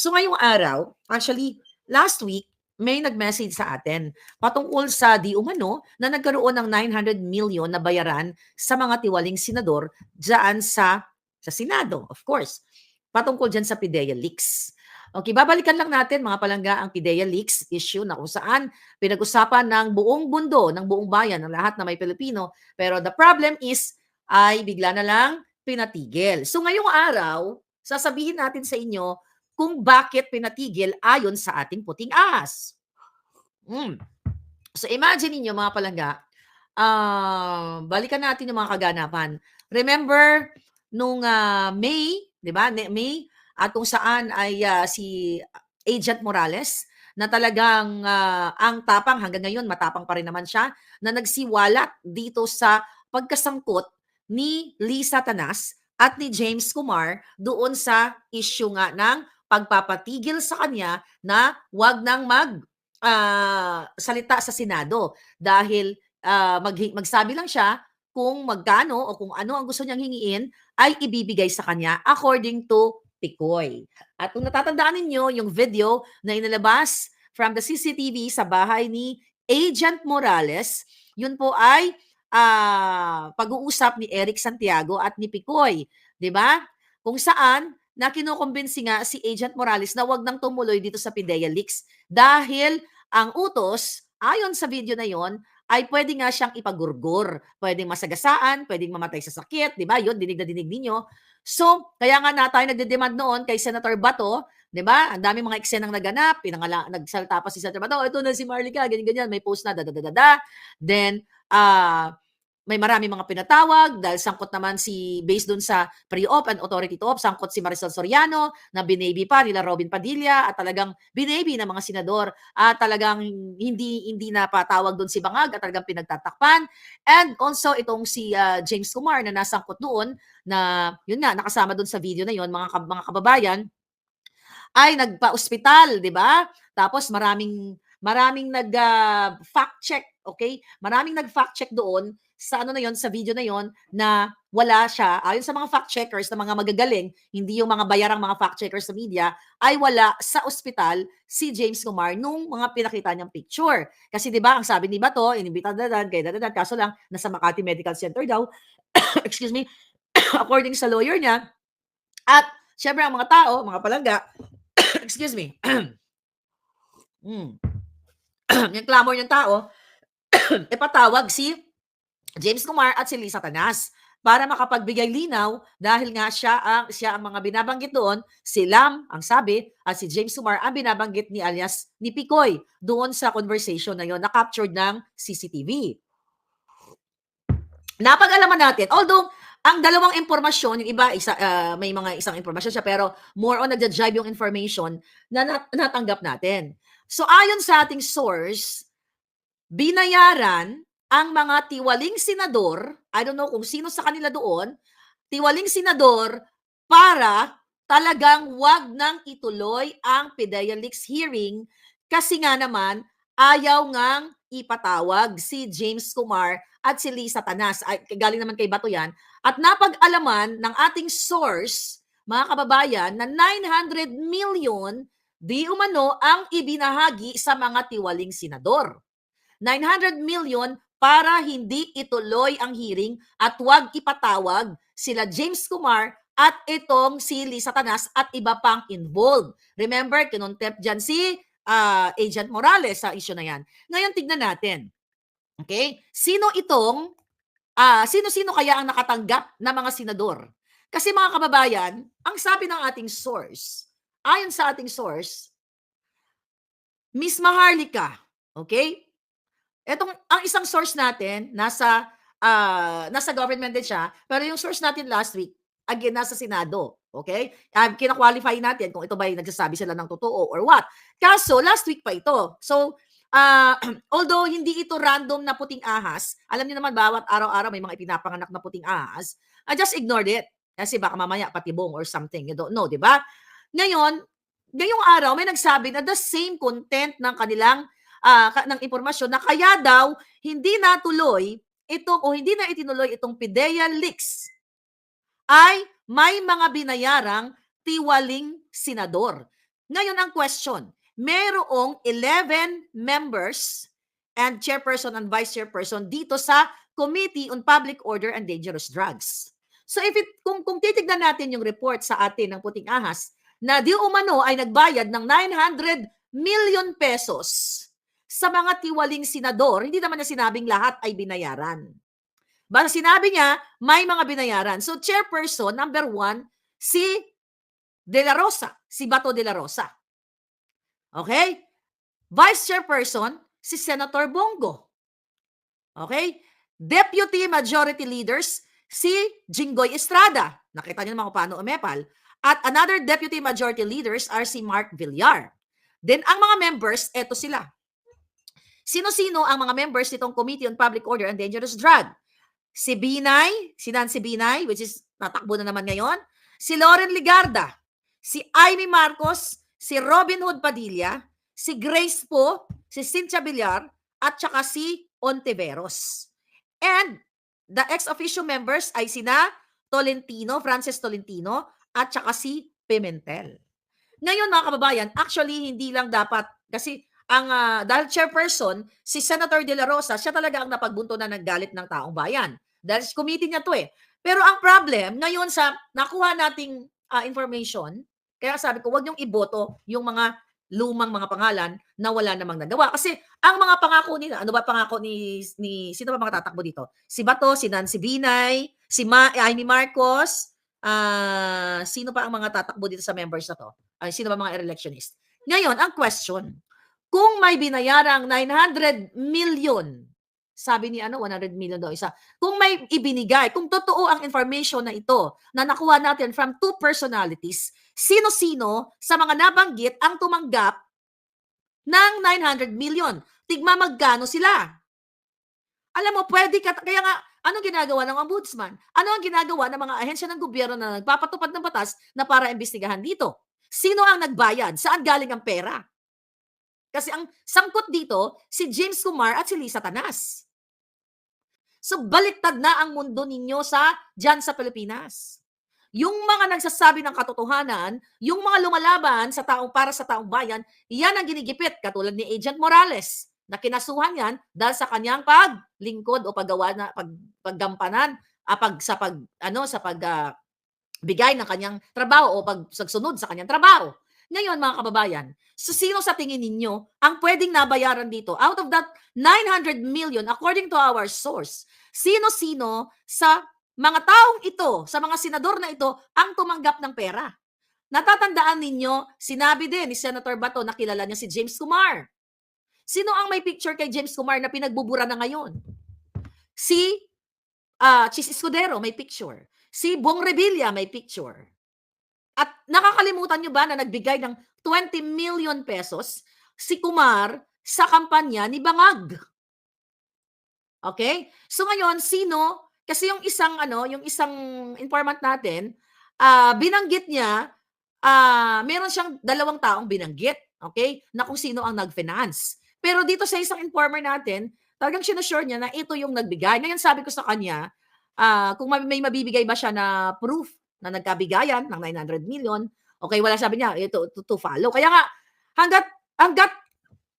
So ngayong araw, actually, last week, may nag-message sa atin patungkol sa di umano na nagkaroon ng 900 million na bayaran sa mga tiwaling senador dyan sa, sa Senado, of course. Patungkol dyan sa PIDEA leaks. Okay, babalikan lang natin mga palangga ang PIDEA leaks issue na kung saan pinag-usapan ng buong mundo, ng buong bayan, ng lahat na may Pilipino. Pero the problem is, ay bigla na lang pinatigil. So ngayong araw, sasabihin natin sa inyo kung bakit pinatigil ayon sa ating puting ahas. Mm. So imagine niyo mga palangga, ah, balikan natin yung mga kaganapan. Remember nung ah, May, 'di ba? May at kung saan ay ah, si Agent Morales na talagang ah, ang tapang hanggang ngayon matapang pa rin naman siya na nagsiwalat dito sa pagkasangkot ni Lisa Tanas at ni James Kumar doon sa issue nga ng pagpapatigil sa kanya na wag nang mag ah, salita sa Senado dahil ah, mag, magsabi lang siya kung magkano o kung ano ang gusto niyang hingiin ay ibibigay sa kanya according to Picoy. At kung natatandaan ninyo yung video na inalabas from the CCTV sa bahay ni Agent Morales, yun po ay ah, pag-uusap ni Eric Santiago at ni Picoy, 'di ba? Kung saan na kinukumbinsi nga si Agent Morales na wag nang tumuloy dito sa PIDEA leaks dahil ang utos ayon sa video na yon ay pwede nga siyang ipagurgur, pwedeng masagasaan, pwedeng mamatay sa sakit, 'di ba? Yun dinig na dinig ninyo. So, kaya nga na tayo nagde-demand noon kay Senator Bato, 'di ba? Ang daming mga eksenang naganap, pinangala nagsalta pa si Senator Bato, ito na si Marlica, ganyan ganyan, may post na da da da da. da. Then ah may marami mga pinatawag dahil sangkot naman si based dun sa pre-op and authority to op sangkot si Marisol Soriano na binaby pa nila Robin Padilla at talagang binaby ng mga senador at talagang hindi hindi na patawag doon si Bangag at talagang pinagtatakpan and also itong si ah, James Kumar na nasangkot doon na yun nga nakasama doon sa video na yun mga mga kababayan ay nagpa-ospital, 'di ba? Tapos maraming maraming nag ah, check, okay? Maraming nag fact check doon sa ano na 'yon, sa video na 'yon na wala siya. Ayon sa mga fact checkers na mga magagaling, hindi yung mga bayarang mga fact checkers sa media, ay wala sa ospital si James Kumar nung mga pinakita niyang picture. Kasi 'di ba, ang sabi ni Bato, inimbita dadan, kay dadan, kaso lang nasa Makati Medical Center daw. Excuse me. according sa lawyer niya. At syempre ang mga tao, mga palangga, excuse me. mm. yung clamor ng tao, ipatawag si James Kumar at si Lisa Tanas para makapagbigay linaw dahil nga siya ang siya ang mga binabanggit doon, si Lam ang sabi at si James Kumar ang binabanggit ni alias ni Picoy doon sa conversation na yon na captured ng CCTV. Napag-alaman natin, although ang dalawang impormasyon, yung iba isa ah, may mga isang impormasyon siya pero more on nagja-jive yung information na nat- natanggap natin. So ayon sa ating source, binayaran ang mga tiwaling senador, I don't know kung sino sa kanila doon, tiwaling senador para talagang wag nang ituloy ang PIDEA hearing kasi nga naman ayaw ngang ipatawag si James Kumar at si Lisa Tanas. Ay, galing naman kay Bato yan. At napag-alaman ng ating source, mga kababayan, na 900 million di umano ang ibinahagi sa mga tiwaling senador. 900 million para hindi ituloy ang hearing at wag ipatawag sila James Kumar at itong si Lisa Tanas at iba pang involved. Remember, kinontempt dyan si ah, Agent Morales sa issue na yan. Ngayon, tignan natin. Okay? Sino itong, ah, sino-sino kaya ang nakatanggap na mga senador? Kasi mga kababayan, ang sabi ng ating source, ayon sa ating source, Miss Maharlika, okay? Etong ang isang source natin nasa ah, nasa government din siya, pero yung source natin last week again nasa Senado, okay? Um, kina-qualify natin kung ito ba ay nagsasabi sila ng totoo or what. Kaso last week pa ito. So ah, although hindi ito random na puting ahas, alam niyo naman bawat araw-araw may mga ipinapanganak na puting ahas, I just ignored it. Kasi baka mamaya patibong or something, you don't know, di ba? Ngayon, ngayong araw may nagsabi na the same content ng kanilang ka- ng impormasyon na kaya daw hindi natuloy ito o hindi na itinuloy itong PIDEA leaks ay may mga binayarang tiwaling senador. Ngayon ang question, merong 11 members and chairperson and vice chairperson dito sa Committee on Public Order and Dangerous Drugs. So if it, kung, kung titignan natin yung report sa atin ng Puting Ahas, na di umano ay nagbayad ng 900 million pesos sa mga tiwaling senador, hindi naman niya sinabing lahat ay binayaran. Basta sinabi niya, may mga binayaran. So chairperson, number one, si De La Rosa, si Bato De La Rosa. Okay? Vice chairperson, si Senator Bongo. Okay? Deputy Majority Leaders, si Jinggoy Estrada. Nakita niyo naman kung paano umepal. At another Deputy Majority Leaders are si Mark Villar. Then ang mga members, eto sila. Sino-sino ang mga members nitong Committee on Public Order and Dangerous Drug? Si Binay, si Nancy Binay, which is natakbo na naman ngayon. Si Lauren Ligarda, si Amy Marcos, si Robin Hood Padilla, si Grace Po, si Cynthia Villar, at saka si Ontiveros. And the ex-officio members ay sina Tolentino, Francis Tolentino, at saka si Pimentel. Ngayon mga kababayan, actually hindi lang dapat kasi ang ah, dahil chairperson si Senator De La Rosa, siya talaga ang napagbunto na ng galit ng taong bayan. Dahil committee niya to eh. Pero ang problem, ngayon sa nakuha nating ah, information, kaya sabi ko, wag niyong iboto yung mga lumang mga pangalan na wala namang nagawa. Kasi ang mga pangako nila, ano ba pangako ni, ni sino ba mga tatakbo dito? Si Bato, si Nancy Binay, si Ma, Amy Marcos, ah sino pa ang mga tatakbo dito sa members na to? Ay, sino ba mga electionist? Ngayon, ang question, kung may binayarang 900 million, sabi ni ano, 100 million daw isa, kung may ibinigay, kung totoo ang information na ito na nakuha natin from two personalities, sino-sino sa mga nabanggit ang tumanggap ng 900 million? Tigma magkano sila? Alam mo, pwede ka, kaya nga, anong ginagawa ng ombudsman? Ano ang ginagawa ng mga ahensya ng gobyerno na nagpapatupad ng batas na para imbestigahan dito? Sino ang nagbayad? Saan galing ang pera? Kasi ang sangkot dito, si James Kumar at si Lisa Tanas. So baliktad na ang mundo ninyo sa dyan sa Pilipinas. Yung mga nagsasabi ng katotohanan, yung mga lumalaban sa taong para sa taong bayan, yan ang ginigipit katulad ni Agent Morales na kinasuhan yan dahil sa kanyang paglingkod o paggawa na pag, paggampanan ah, pag sa pag ano sa pag ah, bigay ng kanyang trabaho o pagsunod sa kanyang trabaho. Ngayon mga kababayan, so sino sa tingin ninyo ang pwedeng nabayaran dito? Out of that 900 million, according to our source, sino-sino sa mga taong ito, sa mga senador na ito, ang tumanggap ng pera? Natatandaan ninyo, sinabi din ni Senator Bato na kilala niya si James Kumar. Sino ang may picture kay James Kumar na pinagbubura na ngayon? Si ah Chis Escudero may picture. Si Bong Revilla may picture. At nakakalimutan nyo ba na nagbigay ng 20 million pesos si Kumar sa kampanya ni Bangag? Okay? So ngayon, sino? Kasi yung isang ano, yung isang informant natin, ah binanggit niya, ah meron siyang dalawang taong binanggit, okay? Na kung sino ang nag-finance. Pero dito sa isang informer natin, talagang sinusure niya na ito yung nagbigay. Ngayon sabi ko sa kanya, ah kung may, mabibigay ba siya na proof na nagkabigayan ng 900 million, okay, wala sabi niya, ito to, to follow. Kaya nga, hanggat, hanggat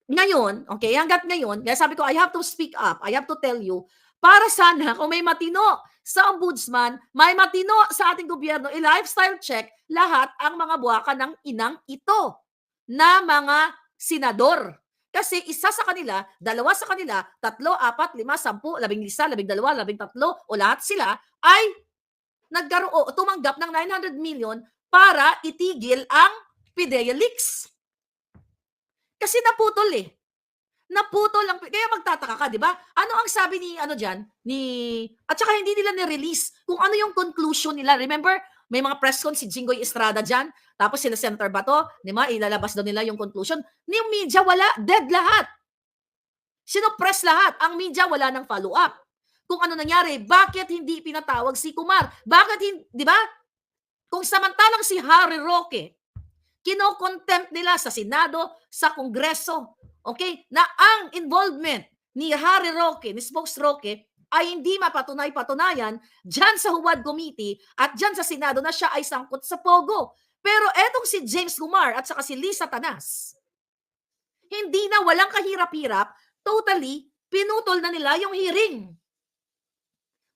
ngayon, okay, hanggat ngayon, kaya sabi ko, I have to speak up, I have to tell you, para sana kung may matino sa ombudsman, may matino sa ating gobyerno, i-lifestyle check lahat ang mga buwaka ng inang ito na mga senador. Kasi isa sa kanila, dalawa sa kanila, tatlo, apat, lima, sampu, labing isa, labing dalawa, labing tatlo, o lahat sila ay nagkaroon o tumanggap ng 900 million para itigil ang PIDEA leaks. Kasi naputol eh. Naputol lang. Kaya magtataka ka, di ba? Ano ang sabi ni, ano dyan, ni, at saka hindi nila ni-release kung ano yung conclusion nila. Remember, may mga press con si Jinggoy Estrada dyan, tapos sila Senator Bato, di ba, ilalabas daw nila yung conclusion. Ni media, wala, dead lahat. Sino-press lahat. Ang media, wala ng follow-up kung ano nangyari. Bakit hindi pinatawag si Kumar? Bakit hindi, di ba? Kung samantalang si Harry Roque, kino-contempt nila sa Senado, sa Kongreso, okay, na ang involvement ni Harry Roque, ni Spokes Roque, ay hindi mapatunay-patunayan dyan sa Huwad Committee at dyan sa Senado na siya ay sangkot sa Pogo. Pero etong si James Gumar at saka si Lisa Tanas, hindi na walang kahirap-hirap, totally pinutol na nila yung hearing.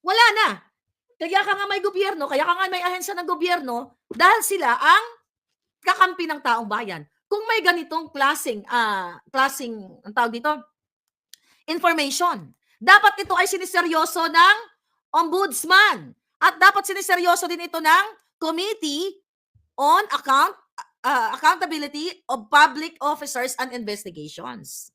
Wala na. Kaya ka nga may gobyerno, kaya ka nga may ahensya ng gobyerno, dahil sila ang kakampi ng taong bayan. Kung may ganitong klaseng, ah, klaseng, ang tawag dito, information, dapat ito ay siniseryoso ng ombudsman. At dapat siniseryoso din ito ng Committee on Account ah, Accountability of Public Officers and Investigations.